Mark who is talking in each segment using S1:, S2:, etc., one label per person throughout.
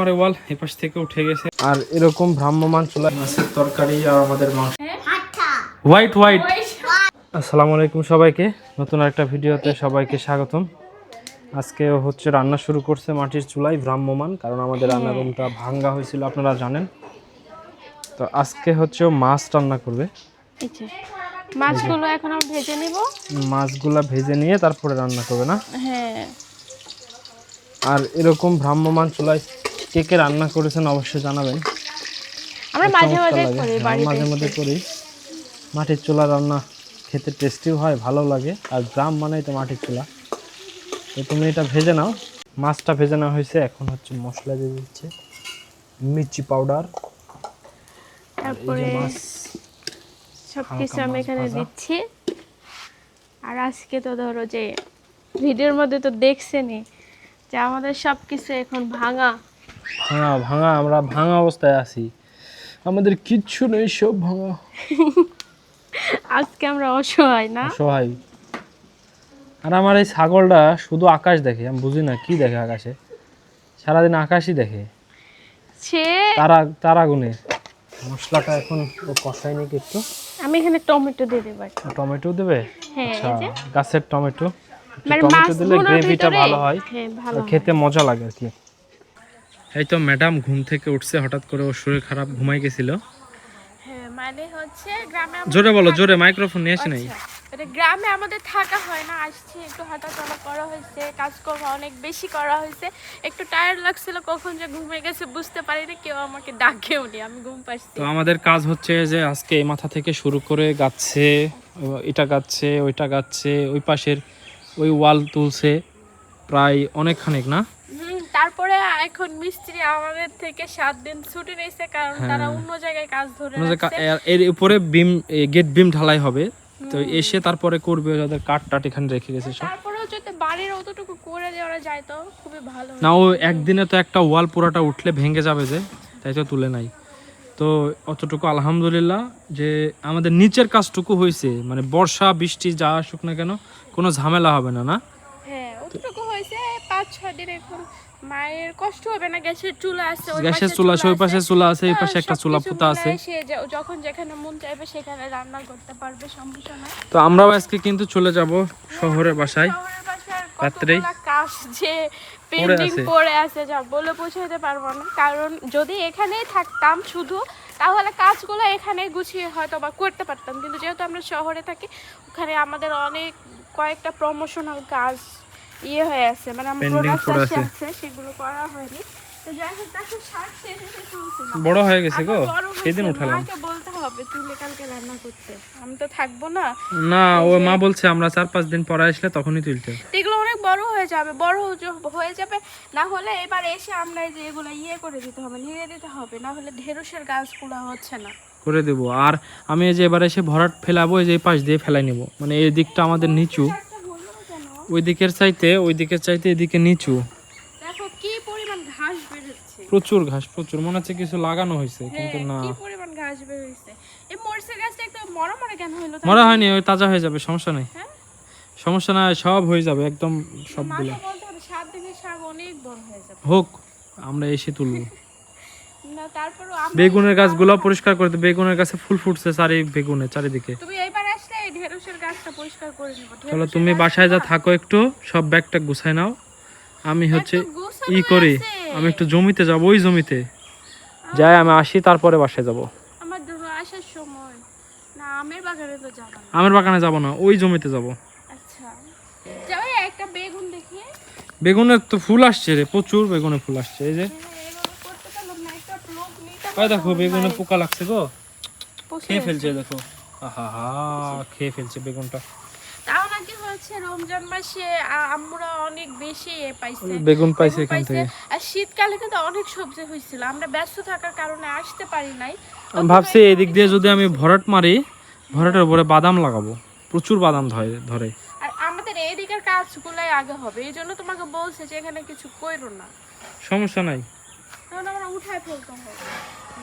S1: পরে ওয়াল এপাশ থেকে উঠে গেছে। আর এরকম ভ্রাম্যমান চুলা মাছের তরকারি আর আমাদের মাংস। হোয়াইট হোয়াইট আসসালামু আলাইকুম সবাইকে। নতুন একটা ভিডিওতে সবাইকে স্বাগতম। আজকে হচ্ছে রান্না শুরু করছে মাটির চুলায় ভ্রাম্যমান কারণ আমাদের রান্নার রুমটা ভাঙ্গা হয়েছিল আপনারা জানেন। তো আজকে হচ্ছে মাছ রান্না করবে।
S2: মাছগুলো এখন আমি ভেজে নিব।
S1: মাছগুলা ভেজে নিয়ে তারপরে রান্না করবে না?
S2: হ্যাঁ।
S1: আর এরকম ভ্রাম্যমান চুলায় কে কে রান্না করেছেন অবশ্যই জানাবেন।
S2: আমরা মাঝে মাঝে করি
S1: হ্যাঁ,
S2: বাড়িতে
S1: মাঝে মধ্যে করি। মাটির চুলা রান্না খেতে টেস্টিও হয় ভালো লাগে। আর গ্রাম মানেই তো মাটির চুলা। তো তুমি এটা ভেজে নাও। মাছটা ভেজে নেওয়া হয়েছে এখন হচ্ছে মশলা দিয়ে দিচ্ছে। মির্চি পাউডার
S2: তারপরে সব কিছু আমি এখানে দিচ্ছি। আর আজকে তো ধরো যে ভিডিওর মধ্যে তো দেখছেনই যে আমাদের সব কিছু এখন ভাঙা।
S1: ভাঙা ভাঙা আমরা ভাঙা অবস্থায় আছি। আমাদের কিচ্ছু নেই সব ভাঙা।
S2: আজকে আমরা অসহায় না?
S1: অসহায়। আর আমার এই ছাগলটা শুধু আকাশ দেখে আমি বুঝি না কি দেখে আকাশে। সারাদিন আকাশই দেখে।
S2: সে
S1: তারা তারা গুনে মশলাটা এখন ও কষাই নাকি একটু?
S2: আমি এখানে টমেটো দিয়ে দেবো।
S1: টমেটো দেবে?
S2: হ্যাঁ
S1: আচ্ছা
S2: এই যে।
S1: গাছের টমেটো।
S2: মানে
S1: টমেটো দিলে গ্রেভিটা ভালো হয়।
S2: হ্যাঁ ভালো হয়।
S1: খেতে মজা লাগে আর কি। এই তো ম্যাডাম ঘুম থেকে উঠছে হঠাৎ করে ওর শরীর খারাপ ঘুমাই গেছিল।
S2: হ্যাঁ মানে হচ্ছে গ্রামে আমাদের
S1: জোরে বলো জোরে মাইক্রোফোন নিয়ে আসি নাই।
S2: আচ্ছা, গ্রামে আমাদের থাকা হয় না আসছি একটু হাঁটা চলা করা হয়েছে কাজকর্ম অনেক বেশি করা হয়েছে। একটু টায়ার্ড লাগছিল কখন যে ঘুমে গেছে বুঝতে পারিনি কেউ আমাকে ডাকেও নি আমি ঘুম পাচ্ছি।
S1: তো আমাদের কাজ হচ্ছে যে আজকে এই মাথা থেকে শুরু করে গাচ্ছে এটা গাচ্ছে ওইটা গাচ্ছে ওই পাশের ওই ওয়াল তুলছে প্রায় অনেকখানিক না?
S2: তারপরে এখন মিস্ত্রি আমাদের থেকে সাত দিন ছুটি নিয়েছে কারণ তারা অন্য জায়গায় কাজ ধরে
S1: এর- এর উপরে বিম গেট বিম ঢালাই হবে। তো এসে তারপরে করবে যাদের কাঠ টাট এখানে রেখে গেছে সব।
S2: তারপরেও যদি বাড়ির অতটুকু করে দেওয়া যায় তো খুবই ভালো
S1: না ও একদিনে তো একটা ওয়াল পুরাটা উঠলে ভেঙে যাবে যে তাই তো তুলে নাই। তো অতটুকু আলহামদুলিল্লাহ যে আমাদের নিচের কাজটুকু হয়েছে মানে বর্ষা বৃষ্টি যা আসুক না কেন কোনো ঝামেলা হবে না না?
S2: হ্যাঁ অতটুকু হয়েছে পাঁচ ছয় দিন এখন মায়ের কষ্ট হবে না? গ্যাসের চুলা আছে ওই
S1: গ্যাসের চুলা আছে ওই পাশে চুলা আছে এই পাশে একটা চুলা পোতা আছে।
S2: সে যখন যেখানে মন চাইবে সেখানে রান্না করতে পারবে সমস্যা নাই।
S1: তো আমরাও আজকে কিন্তু চলে যাব শহরের বাসায়।
S2: কতগুলা কাজ যে পেন্ডিং পড়ে আছে যা বলে পৌঁছাতে পারব না। কারণ যদি এখানেই থাকতাম শুধু তাহলে কাজগুলো এখানে গুছিয়ে হয়তো বা করতে পারতাম। কিন্তু যেহেতু আমরা শহরে থাকি ওখানে আমাদের অনেক কয়েকটা প্রমোশনাল কাজ ইয়ে হয়ে আছে মানে আমার প্রোডাক্ট আছে। সেগুলো করা হয়নি। তো যাই হোক শেষ
S1: বড় হয়ে গেছে গো সেদিন উঠালাম।
S2: মাকে বলতে হবে তুলে কালকে রান্না করতে। আমি তো থাকব না।
S1: না ও মা বলছে আমরা চার পাঁচ দিন পরে আসলে তখনই তুলতে
S2: এগুলো অনেক বড় হয়ে যাবে বড় হয়ে- যাবে। না হলে এবার এসে আমরা যে এগুলো ইয়ে করে দিতে হবে নিয়ে দিতে হবে না হলে ঢেঁড়সের গাছগুলো হচ্ছে না।
S1: করে দেবো। আর আমি এই যে এবার এসে ভরাট ফেলাবো এই যে পাশ দিয়ে ফেলাই নেব। মানে এই দিকটা আমাদের নিচু
S2: একটা বলল না কেন
S1: ওই দিকের চাইতে ওই দিকের চাইতে এদিকে নিচু।
S2: দেখো কি পরিমাণ ঘাস
S1: প্রচুর ঘাস প্রচুর। মনে হচ্ছে কিছু লাগানো হয়েছে কিন্তু
S2: হ্যাঁ
S1: না।
S2: কি পরিমাণ ঘাস বের হয়েছে। এই মরিচের গাছটা একটু মরা মরা কেন হইল
S1: মরা হয়নি ওই তাজা হয়ে যাবে সমস্যা নেই।
S2: হ্যাঁ?
S1: সমস্যা নাই সব হয়ে যাবে একদম সবগুলো
S2: মাকে বলতে হবে সাত দিনের শাক অনেক বড় হয়ে যাবে।
S1: হোক আমরা এসে তুলবো
S2: না
S1: বেগুনের গাছগুলো পরিষ্কার করে বেগুনের গাছে ফুল ফুটছে চারি বেগুনে চারিদিকে।
S2: তুমি এই গাছটা পরিষ্কার করে নিবো
S1: চলো তুমি বাসায় যা থাকো একটু সব ব্যাগটা গুছাই নাও। আমি হচ্ছে ই করি আমি একটু জমিতে যাব ওই জমিতে। যাই আমি আসি তারপরে বাসায় যাব।
S2: আমার দূর আসার সময়। না আমের বাগানে তো যাব না।
S1: আমের বাগানে যাব না ওই জমিতে যাব।
S2: আচ্ছা। যাও একটা বেগুন দেখি।
S1: বেগুনের তো ফুল আসছে রে প্রচুর বেগুনে ফুল আসছে এই যে। দেখো বেগুনে পোকা লাগছে গো? খেয়ে ফেলছে দেখো। খেয়ে ফেলছে বেগুনটা।
S2: তাও নাকি হচ্ছে রমজান মাসে আমরা অনেক বেশি এ পাইছে।
S1: বেগুন পাইছে এখান থেকে।
S2: আর শীতকালে কিন্তু অনেক সবজি হয়েছিল আমরা ব্যস্ত থাকার কারণে আসতে পারি নাই।
S1: আমি ভাবছি এদিক দিয়ে যদি আমি ভরাট মারি ভরাটের উপরে বাদাম লাগাবো। প্রচুর বাদাম ধরে ধরে।
S2: আর আমাদের এইদিকের কাজগুলাই আগে হবে এই জন্য তোমাকে বলছে যে এখানে কিছু কইরো না।
S1: সমস্যা নাই।
S2: আমরা উঠায় ফেলতে হবে।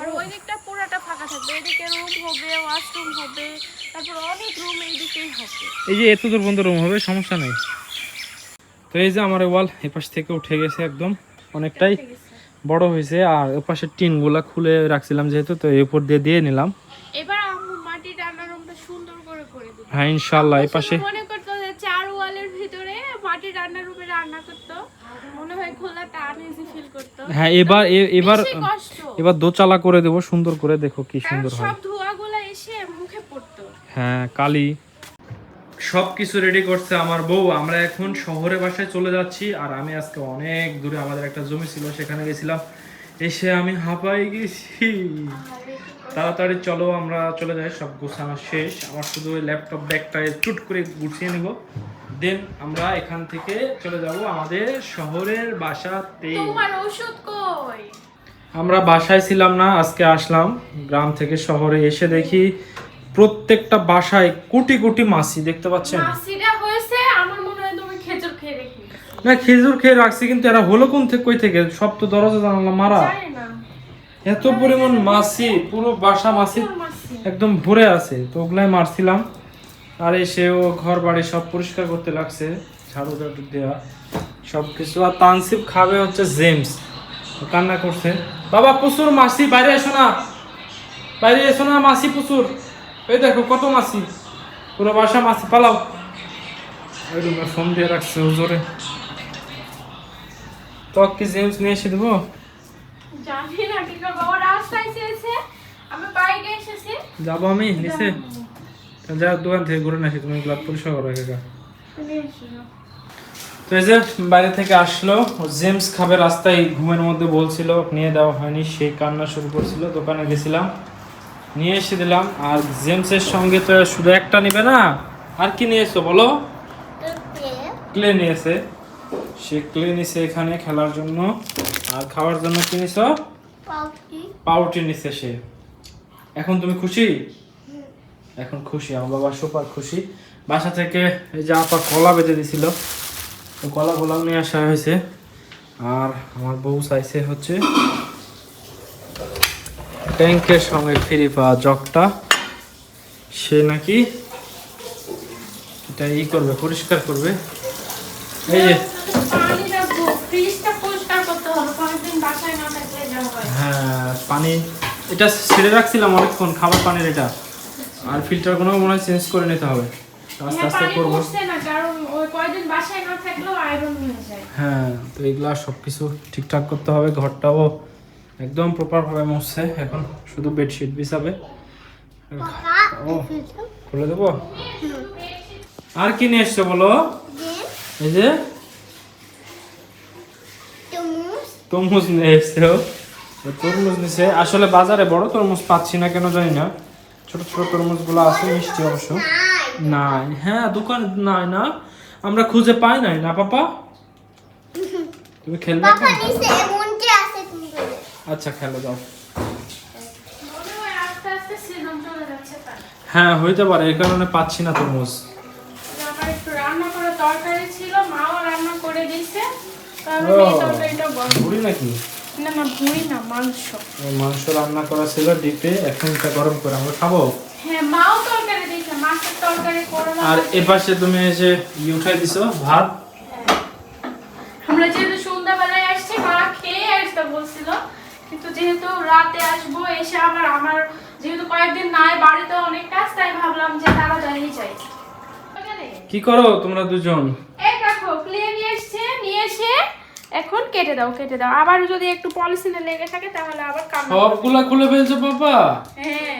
S2: আর ওই দিকটা পুরোটা ফাঁকা থাকবে। এদিকে রুম হবে ওয়াশরুম হবে তারপর অনেক রুম এইদিকেই হবে।
S1: এই যে এত দূর পর্যন্ত রুম হবে সমস্যা নেই। তো এই যে আমার ওয়াল এপাশ থেকে উঠে গেছে একদম অনেকটাই বড় হয়েছে আর ওপাশে টিনগুলা খুলে রাখছিলাম যেহেতু তো এই উপর দিয়ে দিয়ে নিলাম।
S2: এবার আম্মু রান্নার রুমটা সুন্দর করে করে দিবে।
S1: হ্যাঁ এই পাশে
S2: মনে করতো চার ওয়ালের ভিতরে মাটির রান্নার রুমে রান্না করতো। মনে হয় খোলাটা আনইজি ফিল করতো।
S1: হ্যাঁ এবার এবার এবার দোচালা করে দেবো সুন্দর করে দেখো কি সুন্দর হয়।
S2: সব ধোঁয়াগুলো এসে মুখে পড়তো।
S1: হ্যাঁ কালি। সব কিছু রেডি করছে আমার বউ। আমরা এখন শহরে বাসায় চলে যাচ্ছি আর আমি আজকে অনেক দূরে আমাদের একটা জমি ছিল সেখানে গেছিলাম। এসে আমি হাঁপাই গেছি। তাড়াতাড়ি চলো আমরা চলে যাই সব গোছানো শেষ। আমার শুধু ওই ল্যাপটপ ব্যাগটা চুট করে গুছিয়ে নিব। দেন আমরা এখান থেকে চলে যাব আমাদের শহরের বাসাতে
S2: তোমার ওষুধ কই?
S1: আমরা বাসায় ছিলাম না আজকে আসলাম গ্রাম থেকে শহরে এসে দেখি প্রত্যেকটা বাসায় কোটি কোটি মাছি দেখতে পাচ্ছেন?
S2: মাসিটা হয়েছে আমার মনে হয় তুমি খেজুর খেয়ে রেখে
S1: না খেজুর খেয়ে রাখছি কিন্তু এরা হলো কোন থেকে কই থেকে? সব তো দরজা জানালা মারা। এত পরিমাণ মাছি পুরো বাসা মাছি একদম ভরে আছে। তো ওগুলাই মারছিলাম। আর এসে ও ঘর বাড়ি সব পরিষ্কার করতে লাগছে। ঝাড়ু টাড়ু দেওয়া সব কিছু আর তানসিব খাবে হচ্ছে জেমস। কান্না করছে। বাবা প্রচুর মাছি বাইরে এসো না। বাইরে এসো না মাছি প্রচুর। এই দেখো কত মাছি। পুরো বাসা মাছি পালাও। ওই রুমে ফোন দিয়ে রাখছে হুজুরে। তো কি জেমস নিয়ে এসে দেবো?
S2: জানি না কি রাস্তায় চেয়েছে আমি বাইকে এসেছি।
S1: যাব আমি নিচে যা দোকান থেকে ঘুরে আসি তুমি গ্লাভ পরিষ্কার করো একা তো এই যে বাইরে থেকে আসলো জেমস খাবে রাস্তায় ঘুমের মধ্যে বলছিল নিয়ে দেওয়া হয়নি। সেই কান্না শুরু করছিল দোকানে গেছিলাম। নিয়ে এসে দিলাম আর জেমসের সঙ্গে তো শুধু একটা নিবে না। আর কি নিয়ে এসো বলো? ক্লে নিয়েছে। সে ক্লে নিছে এখানে খেলার জন্য। আর খাওয়ার জন্য কি নিছো? পাউরুটি। নিছে সে। এখন তুমি খুশি? এখন খুশি আমার বাবা সুপার খুশি। বাসা থেকে এই যে আপা কলা বেঁধে দিছিল তো কলা গোলাও নিয়ে আসা হয়েছে। আর আমার বউ চাইছে হচ্ছে ট্যাঙ্কের সঙ্গে ফ্রি পাওয়া জগটা। সে নাকি এটা ই করবে পরিষ্কার করবে। এই যে
S2: হয়।
S1: হ্যাঁ পানি এটা ছেড়ে রাখছিলাম অনেকক্ষণ খাবার পানির এটা। আর ফিল্টারগুলো মনে হয় চেঞ্জ করে নিতে হবে। আস্তে
S2: হ্যাঁ
S1: আস্তে করব।
S2: হয়ে যায়।
S1: হ্যাঁ তো এগুলা সব কিছু ঠিকঠাক করতে হবে ঘরটাও একদম প্রপারভাবে মুছছে। এখন শুধু বেডশিট বিছাবে। ও খুলে দেবো? আর কি নিয়ে এসছো বলো? এই যে? তরমুজ নিয়ে এসছে তরমুজ নিছে। আসলে বাজারে বড় তরমুজ পাচ্ছি না কেন জানি না। ছোট ছোট তরমুজগুলো আছে মিষ্টি অবশ্য। নাই। হ্যাঁ দোকান নাই না। আমরা খুঁজে পাই নাই না পাপা? তুমি খেলবে আচ্ছা খেলো
S2: মনে হয় তাই
S1: হ্যাঁ হইতে পারে এই কারণে পাচ্ছি না তরমুজ।
S2: রান্না করে তরকারি ছিল মাও রান্না করে দিয়েছে।
S1: ভুড়ি নাকি?
S2: না না ভুঁড়ি না মাংস।
S1: মাংস রান্না করা ছিল ডিপে এখন এটা গরম করে আমরা খাব।
S2: হ্যাঁ মাও তরকারি দিয়েছে মাছের তরকারি করলাম
S1: আর এপাশে তুমি এসে ই উঠাই দিছো ভাত?
S2: আমরা যেহেতু সন্ধ্যাবেলায় আসছি মা খেয়ে আসতে বলছিল। কিন্তু যেহেতু রাতে আসব এসে আবার আমার যেহেতু কয়েকদিন নাই বাড়িতে অনেক কাজ তাই ভাবলাম যে যাই।
S1: কি করো তোমরা দুজন
S2: এই দেখো ক্লিয়ার নিয়ে এসছে নিয়ে এসে এখন কেটে দাও কেটে দাও। আবার যদি একটু পলিথিনে লেগে থাকে তাহলে আবার কামড়
S1: সবগুলা খুলে ফেলছো পাপা?
S2: হ্যাঁ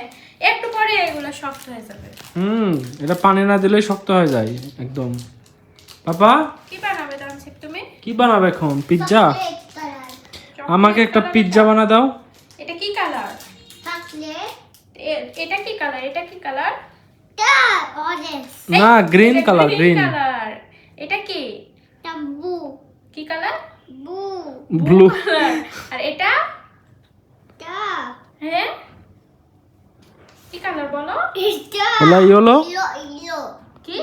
S2: একটু পরে এগুলো শক্ত হয়ে যাবে।
S1: হুম এটা পানি না দিলেই শক্ত হয়ে যায় একদম। বাবা
S2: কি বানাবে দানছিক তুমি?
S1: কি বানাবে এখন? পিৎজা আমাকে একটা পিৎজা বানা দাও।
S2: এটা কি কালার? এটা কি কালার? এটা কি কালার?
S1: না গ্রিন কালার গ্রিন
S2: কালার এটা কি? কি কালার
S1: ব্লু।
S2: আর এটা? হ্যাঁ? কি কালার বলো?
S1: হলো ইয়েলো?
S2: কি?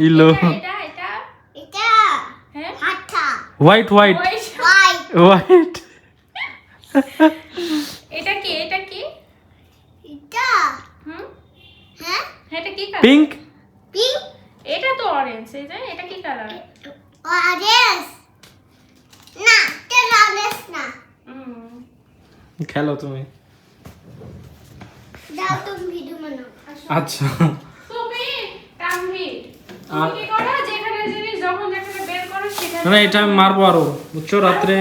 S1: ইলো
S2: এটা এটা এটা? হ্যাঁ?
S1: White white.
S2: ওই
S1: হোয়াইট।
S2: এটা কি এটা কি? হুম? হ্যাঁ এটা কি কালার?
S1: পিঙ্ক। খেলো তুমি আচ্ছা
S2: তুমি
S1: না এটা আমি মারবো আরও। বুঝছ? রাত্রে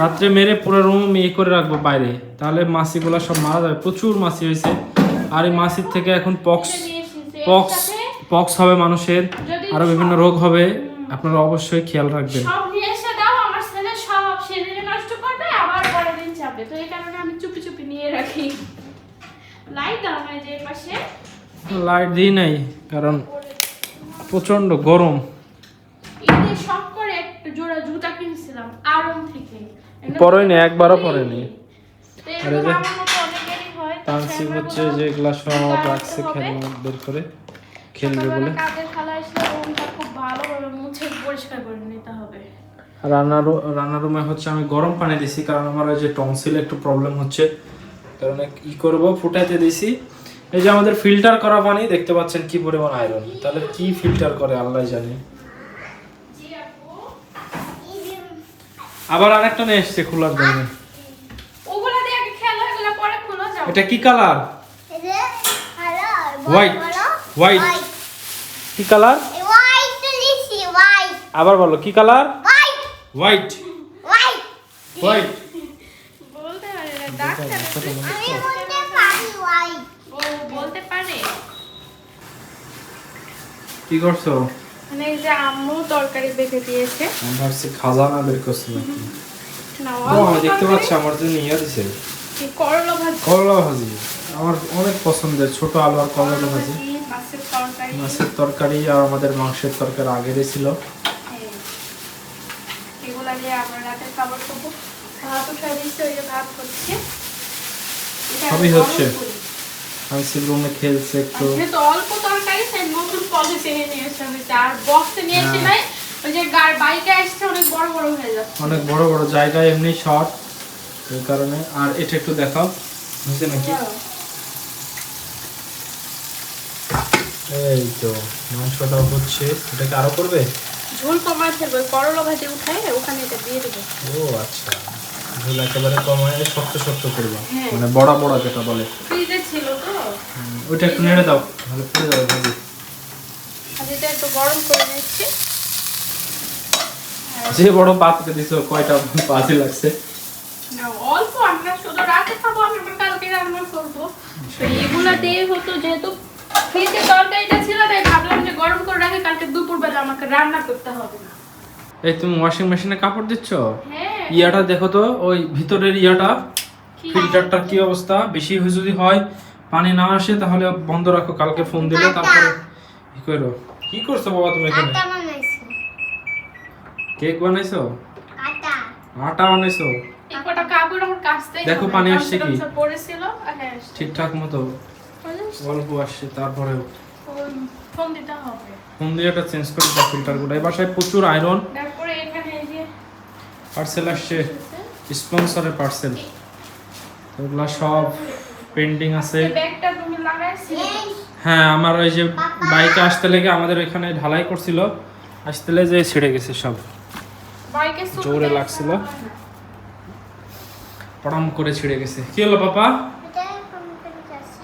S2: রাত্রে
S1: মেরে পুরো রুম ইয়ে করে রাখব বাইরে। তাহলে মাছিগুলো সব মারা যাবে। প্রচুর মাসি হয়েছে। আর এই মাসির থেকে এখন পক্স পক্স পক্স হবে মানুষের
S2: যদি
S1: আরও বিভিন্ন রোগ হবে আপনারা অবশ্যই খেয়াল রাখবেন।
S2: সব নিয়ে এসে দাও আমার ছেলে সব সেদিন নষ্ট করবে আবার পরের দিন যাবে তো এই কারণে আমি চুপি চুপি নিয়ে রাখি। লাইট দাও না যে পাশে
S1: লাইট দিই নাই কারণ প্রচণ্ড গরম।
S2: ঈদে শখ করে একটা জোড়া জুতা কিনছিলাম আরম থেকে।
S1: পরেনি, একবারও আর যে তানসিক
S2: সেগুলো
S1: হচ্ছে যে এগুলা সব
S2: কিন্তু
S1: রাখছে
S2: রাখতে
S1: খেলনা বের করে। খেলবে বলে।
S2: কাজের খালা আসলে রুমটা খুব ভালোভাবে মুছে পরিষ্কার করে নিতে হবে।
S1: রান্নার রান্নার রুমে হচ্ছে আমি গরম পানি দিছি কারণ আমার ওই যে টনসিল একটু প্রবলেম হচ্ছে। কারণ ই করব ফুটাইতে দিছি। এই যে আমাদের ফিল্টার করা পানি দেখতে পাচ্ছেন কি পরিমাণ আয়রন তাহলে কি ফিল্টার করে আল্লাহ জানে। আবার আরেকটা নিয়ে এসছে খোলার জন্য। এটা কি কালার White. White. কি কালার?
S3: হোয়াইট তো হোয়াইট
S1: আবার বলো কি colour?
S3: White
S1: white
S3: white
S1: white
S2: বলতে পারে না ডাক্তার
S3: আমি বলতে পারি হোয়াইট
S2: ও বলতে পারে।
S1: কি করছ?
S2: মানে এই যে আম্মু তরকারি বেঁধে দিয়েছে।
S1: আমি ভাবছি খাজানা বের করছি
S2: না
S1: ও আমি দেখতে পাচ্ছি আমার জন্য ইয়ে দিছে।
S2: করলা ভাজি?
S1: করলা ভাজি। আমার অনেক পছন্দের ছোট আলু আর করলা ভাজি।
S2: মাছের তরকারি
S1: আর আমাদের মাংসের তরকারি আগেরই ছিল।
S2: হ্যাঁ। এগুলা দিয়ে আমরা রাতে খাবার খাব। ভাত উঠাই দিচ্ছে ওই যে ভাত হচ্ছে।
S1: সবই হচ্ছে।
S2: করি।
S1: রুমে খেলছে একটু।
S2: আর অল্প তরকারি সেই নতুন পলিথিনে নিয়ে এসে আর বক্সে নিয়ে এসে
S1: হ্যাঁ।
S2: নাই ওই যে গাড়ি বাইকে আসছে অনেক বড় বড় হয়ে যাচ্ছে।
S1: অনেক বড় বড় জায়গায় এমনি শর্ট এই কারণে। আর এটা একটু দেখাও। বুঝছে নাকি? এই তো মাংসটাও হচ্ছে। এটাকে আরও করবে?
S2: ঝোল কমায় ফেলব করলা ভাজি উঠাই ওখানে এটা দিয়ে দেবো।
S1: ও আচ্ছা। ঝোল একেবারে কমায় শক্ত শক্ত করব।
S2: হ্যাঁ।
S1: মানে বড়া বড়া যেটা বলে।
S2: ফ্রিজে ছিল তো।
S1: ওইটা একটু নেড়ে দাও তাহলে পুড়ে যাবে ভাজি।
S2: আর এটা একটু গরম করে নিচ্ছি।
S1: যে বড় পাত্রে দিছো কয়টা বাজি লাগছে?
S2: অল্প আমরা শুধু রাতে খাব আমি আবার কালকে রান্না করব। তো এগুলা দিয়ে হতো যেহেতু ফ্রিজে তরকারিটা ছিল তাই ভাবলাম যে গরম করে রাখি কালকে দুপুরবেলা আমাকে রান্না করতে হবে না।
S1: এই তুমি ওয়াশিং মেশিনে কাপড় দিচ্ছ?
S2: হ্যাঁ।
S1: ইয়াটা দেখো তো ওই ভিতরের ইয়াটা? ফিল্টারটার কি অবস্থা? বেশি হয়ে যদি হয় পানি না আসে তাহলে বন্ধ রাখো কালকে ফোন দিলে তারপরে কি করো? কি করছ বাবা তুমি এখানে? কেক বানাইছো? আটা বানাইছো? দেখো পানি আসছে কি?
S2: হ্যাঁ আসছে।
S1: ঠিকঠাক মতো। আসছে তারপরে
S2: ফোন দিতে হবে।
S1: ফোন দিয়ে এটা চেঞ্জ করে দাও ফিল্টারগুলো এই বাসায় প্রচুর আয়রন
S2: তারপরে এখানে এই যে
S1: পার্সেল আসছে। স্পন্সরের পার্সেল ওগুলা সব পেন্ডিং আছে।
S2: ব্যাগটা তুমি লাগাইছিলে?
S1: হ্যাঁ আমার ওই যে বাইকে আসতে লেগে আমাদের ওইখানে ঢালাই করছিল। আসতে লেগে যে ছিঁড়ে গেছে সব।
S2: বাইকে
S1: জোরে লাগছিল। পড়াম করে ছিঁড়ে গেছে। কি হলো পাপা?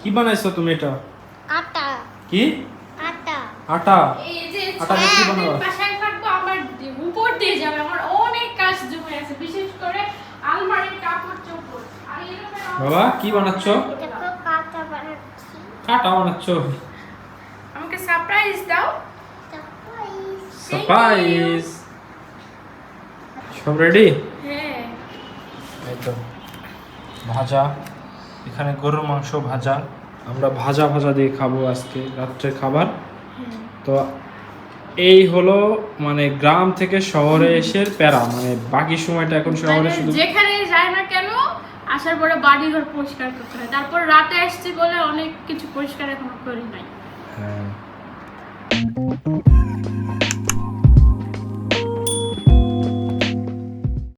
S1: কি বানাইছো তুমি এটা?
S3: কাটা
S1: কি? আটা।
S2: এই যে
S1: আটা কি বানাবো?
S2: বাসায় থাকব আমার উপর দিয়ে যাবে আমার অনেক কাজ জমে আছে বিশেষ করে আলমারির কাপড় চোপড়।
S1: বাবা কি বানাচ্ছ?
S3: কাটা বানাচ্ছি।
S1: কাটা বানাচ্ছ?
S2: আমাকে সারপ্রাইজ দাও।
S3: সারপ্রাইজ
S1: সারপ্রাইজ সব রেডি
S2: হ্যাঁ।
S1: এই তো ভাজা। এখানে গরুর মাংস ভাজা। আমরা ভাজা ভাজা দিয়ে খাব আজকে রাত্রের খাবার। তো এই হলো মানে গ্রাম থেকে শহরে এসে প্যারা মানে বাকি সময়টা এখন শহরে
S2: মানে
S1: শুধু
S2: যেখানে যায় না কেন আসার পরে বাড়িঘর পরিষ্কার করতে হয়। তারপর রাতে আসছি বলে অনেক কিছু পরিষ্কার এখনও করি নাই।